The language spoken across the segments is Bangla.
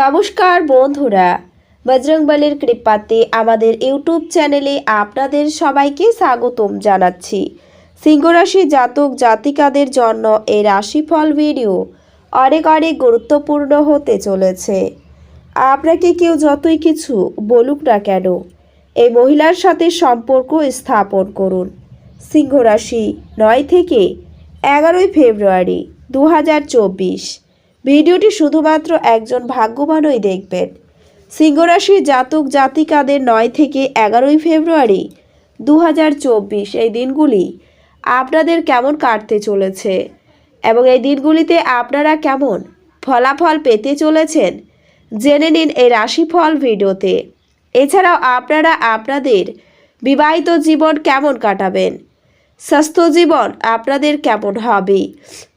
নমস্কার বন্ধুরা। বজরংবলির কৃপাতে আমাদের ইউটিউব চ্যানেলে আপনাদের সবাইকে স্বাগতম জানাচ্ছি। সিংহরাশি জাতক জাতিকাদের জন্য এই রাশিফল ভিডিও অনেক অনেক গুরুত্বপূর্ণ হতে চলেছে। আপনাকে কেউ যতই কিছু বলুক না কেন, এই মহিলার সাথে সম্পর্ক স্থাপন করুন। সিংহ রাশি নয় থেকে এগারোই ফেব্রুয়ারি দু হাজার চব্বিশ। ভিডিওটি শুধুমাত্র একজন ভাগ্যবানই দেখবেন। সিংহরাশির জাতক জাতিকাদের নয় থেকে এগারোই ফেব্রুয়ারি দু হাজার চব্বিশ এই দিনগুলি আপনাদের কেমন কাটতে চলেছে? এবং এই দিনগুলিতে আপনারা কেমন ফলাফল পেতে চলেছেন? জেনে নিন এই রাশিফল ভিডিওতে। এছাড়াও আপনারা আপনাদের বিবাহিত জীবন কেমন কাটাবেন? স্বাস্থ্য জীবন আপনাদের কেমন হবে?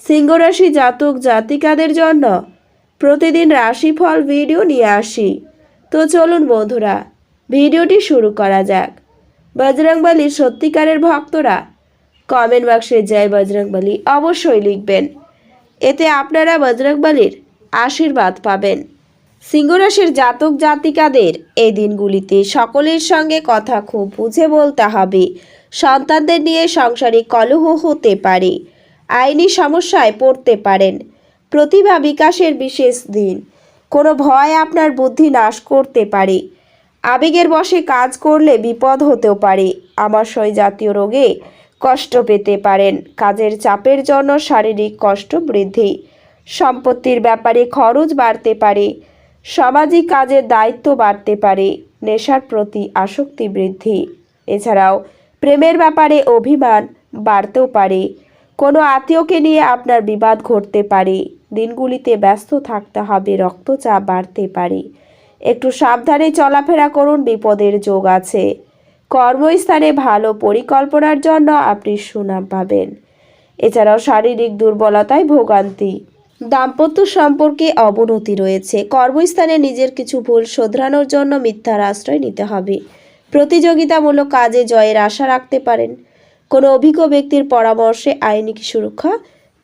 সিংহরাশি জাতক জাতিকাদের জন্য প্রতিদিন রাশিফল ভিডিও নিয়ে আসি। তো চলুন বন্ধুরা, ভিডিওটি শুরু করা যাক। বজরংবলীর সত্যিকারের ভক্তরা কমেন্ট বক্সে জয় বজরংবলী অবশ্যই লিখবেন। এতে আপনারা বজরংবলীর আশীর্বাদ পাবেন। সিংহরাশির জাতক জাতিকাদের এই দিনগুলিতে সকলের সঙ্গে কথা খুব বুঝে বলতে হবে। সন্তানদের নিয়ে সাংসারিক কলহ হতে পারে। আইনি সমস্যায় পড়তে পারেন। প্রতিভা বিকাশের বিশেষ দিন। কোনো ভয় আপনার বুদ্ধি নাশ করতে পারে। আবেগের বশে কাজ করলে বিপদ হতেও পারে। আমাশয় জাতীয় রোগে কষ্ট পেতে পারেন। কাজের চাপের জন্য শারীরিক কষ্ট বৃদ্ধি। সম্পত্তির ব্যাপারে খরচ বাড়তে পারে। সামাজিক কাজের দায়িত্ব বাড়তে পারে। নেশার প্রতি আসক্তি বৃদ্ধি। এছাড়াও প্রেমের ব্যাপারে অভিমান বাড়তেও পারে। কোনো আত্মীয়কে নিয়ে আপনার বিবাদ ঘটতে পারে। দিনগুলিতে ব্যস্ত থাকতে হবে, রক্তচাপ বাড়তে পারে। একটু সাবধানে চলাফেরা করুন, বিপদের যোগ আছে। কর্মস্থানে ভালো পরিকল্পনার জন্য আপনি সুনাম পাবেন। এছাড়াও শারীরিক দুর্বলতায় ভোগান্তি। দাম্পত্য সম্পর্কে অবনতি রয়েছে। কর্মস্থানে নিজের কিছু ভুল শোধরানোর জন্য মিথ্যার আশ্রয় নিতে হবে। প্রতিযোগিতামূলক কাজে জয়ের আশা রাখতে পারেন। কোনো অভিজ্ঞ ব্যক্তির পরামর্শে আইনি সুরক্ষা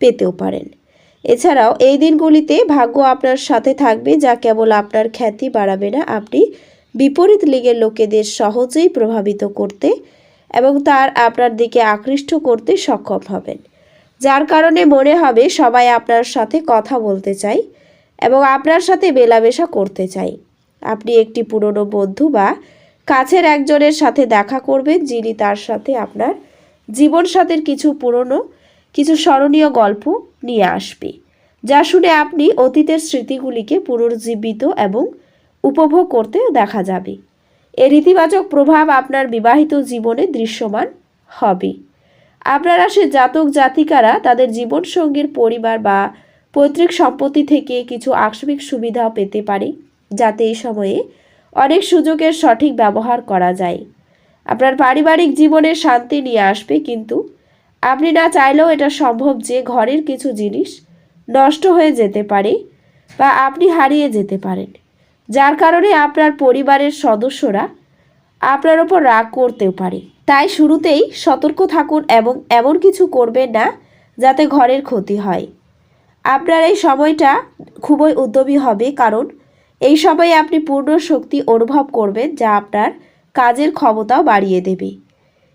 পেতেও পারেন। এছাড়াও, এই দিনগুলিতে ভাগ্য আপনার সাথে থাকবে, যা কেবল আপনার খ্যাতি বাড়াবে না, আপনি বিপরীত লিগের লোকেদের সহজেই প্রভাবিত করতে এবং তার আপনার দিকে আকৃষ্ট করতে সক্ষম হবেন। যার কারণে মনে হবে, সবাই আপনার সাথে কথা বলতে চাই এবং আপনার সাথে মেলামেশা করতে চাই। আপনি একটি পুরনো বন্ধু বা কাছের একজনের সাথে দেখা করবেন, যিনি তার সাথে আপনার জীবনসাথীর কিছু পুরনো, কিছু স্মরণীয় গল্প নিয়ে আসবে, যা শুনে আপনি অতীতের স্মৃতিগুলিকে পুনর্জীবিত এবং উপভোগ করতে দেখা যাবে। এর ইতিবাচক প্রভাব আপনার বিবাহিত জীবনে দৃশ্যমান হবে। আপনার আসে জাতক জাতিকারা তাদের জীবনসঙ্গীর পরিবার বা পৈতৃক সম্পত্তি থেকে কিছু আকস্মিক সুবিধা পেতে পারে, যাতে এই সময়ে অনেক সুযোগের সঠিক ব্যবহার করা যায়। আপনার পারিবারিক জীবনে শান্তি নিয়ে আসবে, কিন্তু আপনি না চাইলেও এটা সম্ভব যে ঘরের কিছু জিনিস নষ্ট হয়ে যেতে পারে বা আপনি হারিয়ে যেতে পারেন। যার কারণে আপনার পরিবারের সদস্যরা আপনার ওপর রাগ করতেও পারে। তাই শুরুতেই সতর্ক থাকুন এবং এমন কিছু করবেন না যাতে ঘরের ক্ষতি হয়। আপনার এই সময়টা খুবই উদ্যমী হবে, কারণ এই সময়ে আপনি পূর্ণ শক্তি অনুভব করবেন যা আপনার কাজের ক্ষমতাও বাড়িয়ে দেবে।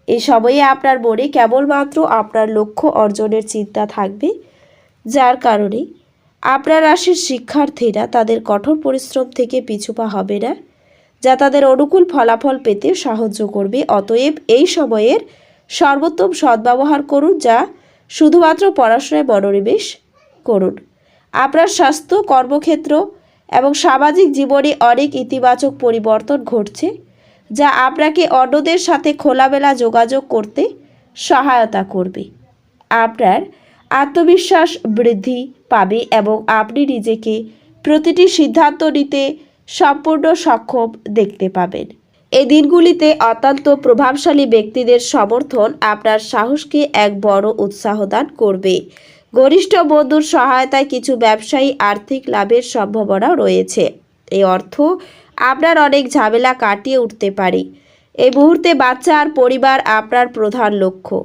এই সময়ে আপনার মনে কেবলমাত্র আপনার লক্ষ্য অর্জনের চিন্তা থাকবে, যার কারণে আপনার রাশির শিক্ষার্থীরা তাদের কঠোর পরিশ্রম থেকে পিছুপা হবে না, যা তাদের অনুকূল ফলাফল পেতে সাহায্য করবে। অতএব এই সময়ের সর্বোত্তম সদ্ব্যবহার করুন, যা শুধুমাত্র পড়াশোনায় মনোনিবেশ করুন। আপনার স্বাস্থ্য, কর্মক্ষেত্র এবং সামাজিক জীবনে অনেক ইতিবাচক পরিবর্তন ঘটছে। যা আপনাকে অন্যদের সাথে খোলাবেলা যোগাযোগ করতে সহায়তা করবে। আপনার আত্মবিশ্বাস বৃদ্ধি পাবে এবং আপনি নিজেকে প্রতিটি সিদ্ধান্ত নিতে সম্পূর্ণ সক্ষম দেখতে পাবেন। এই দিনগুলিতে অত্যন্ত প্রভাবশালী ব্যক্তিদের সমর্থন আপনার সাহসকে এক বড় উৎসাহ দান করবে। গরিষ্ঠ বন্ধুর সহায়তায় কিছু ব্যবসায়ী আর্থিক লাভের সম্ভাবনা রয়েছে। এই অর্থ আপনার অনেক ঝামেলা কাটিয়ে উঠতে পারে। এই মুহূর্তে বাচ্চা আর পরিবার আপনার প্রধান লক্ষ্য।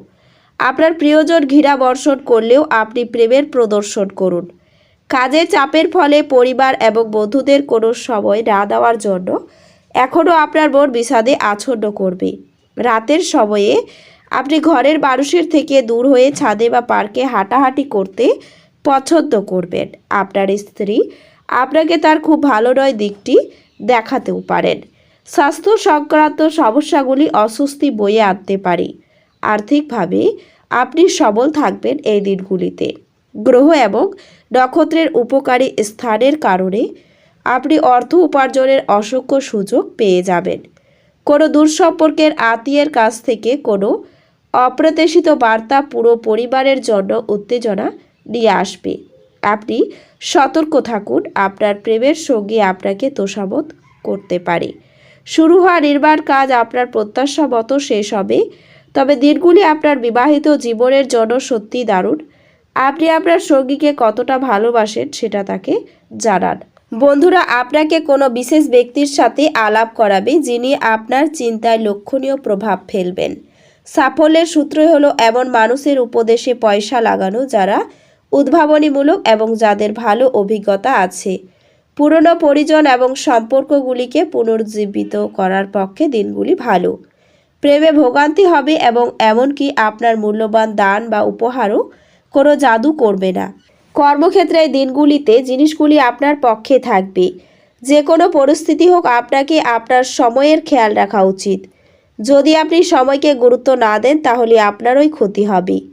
আপনার প্রিয়জন ঘৃণা বর্ষণ করলেও আপনি প্রেমের প্রদর্শন করুন। কাজের চাপের ফলে পরিবার এবং বন্ধুদের কোনো সময় না দেওয়ার জন্য এখনও আপনার মন বিষাদে আচ্ছন্ন করবে। রাতের সময়ে আপনি ঘরের মানুষের থেকে দূর হয়ে ছাদে বা পার্কে হাঁটাহাঁটি করতে পছন্দ করবেন। আপনার স্ত্রী আপনাকে তার খুব ভালো নয় দিকটি দেখাতেও পারেন। স্বাস্থ্য সংক্রান্ত সমস্যাগুলি অস্বস্তি বয়ে আনতে পারে। আর্থিকভাবে আপনি সবল থাকবেন এই দিনগুলিতে। গ্রহ এবং নক্ষত্রের উপকারী স্থানের কারণে আপনি অর্থ উপার্জনের অসংখ্য সুযোগ পেয়ে যাবেন। কোনো দূরসম্পর্কের আত্মীয়ের কাছ থেকে কোনো অপ্রত্যাশিত বার্তা পুরো পরিবারের জন্য উত্তেজনা নিয়ে আসবে। আপনি সতর্ক থাকুন, আপনার প্রেমের সঙ্গী আপনাকে তোষামত করতে পারে। শুরু হওয়া নির্মাণ কাজ আপনার প্রত্যাশা মতো শেষ হবে, তবে দিনগুলি আপনার বিবাহিত জীবনের জন্য সত্যি দারুণ। আপনি আপনার সঙ্গীকে কতটা ভালোবাসেন সেটা তাকে জানান। বন্ধুরা, আপনাকে কোনো বিশেষ ব্যক্তির সাথে আলাপ করাবে যিনি আপনার চিন্তায় লক্ষণীয় প্রভাব ফেলবেন। সাফল্যের সূত্রই হলো এমন মানুষের উপদেশে পয়সা লাগানো যারা উদ্ভাবনীমূলক এবং যাদের ভালো অভিজ্ঞতা আছে। পুরনো পরিজন এবং সম্পর্কগুলিকে পুনর্জীবিত করার পক্ষে দিনগুলি ভালো। প্রেমে ভোগান্তি হবে এবং এমনকি আপনার মূল্যবান দান বা উপহারও কোনো জাদু করবে না। কর্মক্ষেত্রে দিনগুলিতে জিনিসগুলি আপনার পক্ষে থাকবে। যে কোনো পরিস্থিতি হোক, আপনাকে আপনার সময়ের খেয়াল রাখা উচিত। যদি আপনি সময়কে গুরুত্ব না দেন, তাহলে আপনারই ক্ষতি হবে।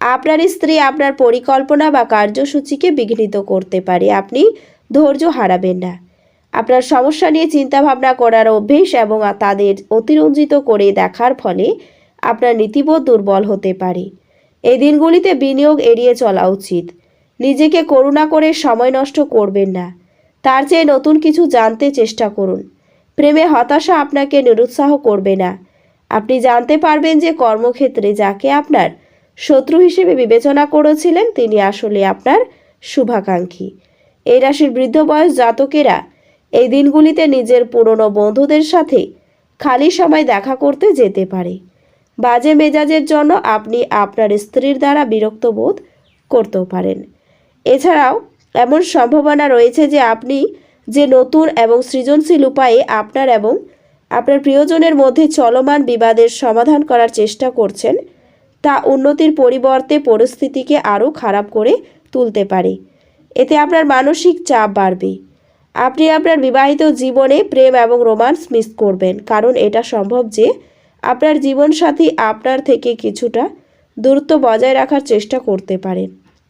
আপনার স্ত্রী আপনার পরিকল্পনা বা কার্যসূচিকে বিঘ্নিত করতে পারে। আপনি ধৈর্য হারাবেন না। আপনার সমস্যা নিয়ে চিন্তাভাবনা করার অভ্যেস এবং তাদের অতিরঞ্জিত করে দেখার ফলে আপনার নীতিবোধ দুর্বল হতে পারে। এই দিনগুলিতে বিনিয়োগ এড়িয়ে চলা উচিত। নিজেকে করুণা করে সময় নষ্ট করবেন না। তার চেয়ে নতুন কিছু জানতে চেষ্টা করুন। প্রেমে হতাশা আপনাকে নিরুৎসাহ করবে না। আপনি জানতে পারবেন যে কর্মক্ষেত্রে যাকে আপনার শত্রু হিসেবে বিবেচনা করেছিলেন তিনি আসলে আপনার শুভাকাঙ্ক্ষী। এই রাশির বৃদ্ধ বয়স জাতকেরা এই দিনগুলিতে নিজের পুরনো বন্ধুদের সাথে খালি সময় দেখা করতে যেতে পারে। বাজে মেজাজের জন্য আপনি আপনার স্ত্রীর দ্বারা বিরক্ত বোধ করতেও পারেন। এছাড়াও এমন সম্ভাবনা রয়েছে যে আপনি যে নতুন এবং সৃজনশীল উপায়ে আপনার এবং আপনার প্রিয়জনের মধ্যে চলমান বিবাদের সমাধান করার চেষ্টা করছেন তা উন্নতির পরিবর্তে পরিস্থিতিকে আরও খারাপ করে তুলতে পারে। এতে আপনার মানসিক চাপ বাড়বে। আপনি আপনার বিবাহিত জীবনে প্রেম এবং রোমান্স মিস করবেন, কারণ এটা সম্ভব যে আপনার জীবনসাথী আপনার থেকে কিছুটা দূরত্ব বজায় রাখার চেষ্টা করতে পারেন।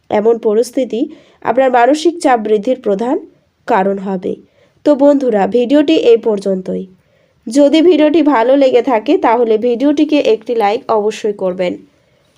এমন পরিস্থিতি আপনার মানসিক চাপ বৃদ্ধির প্রধান কারণ হবে। তো বন্ধুরা, ভিডিওটি এই পর্যন্তই। যদি ভিডিওটি ভালো লেগে থাকে, তাহলে ভিডিওটিকে একটি লাইক অবশ্যই করবেন।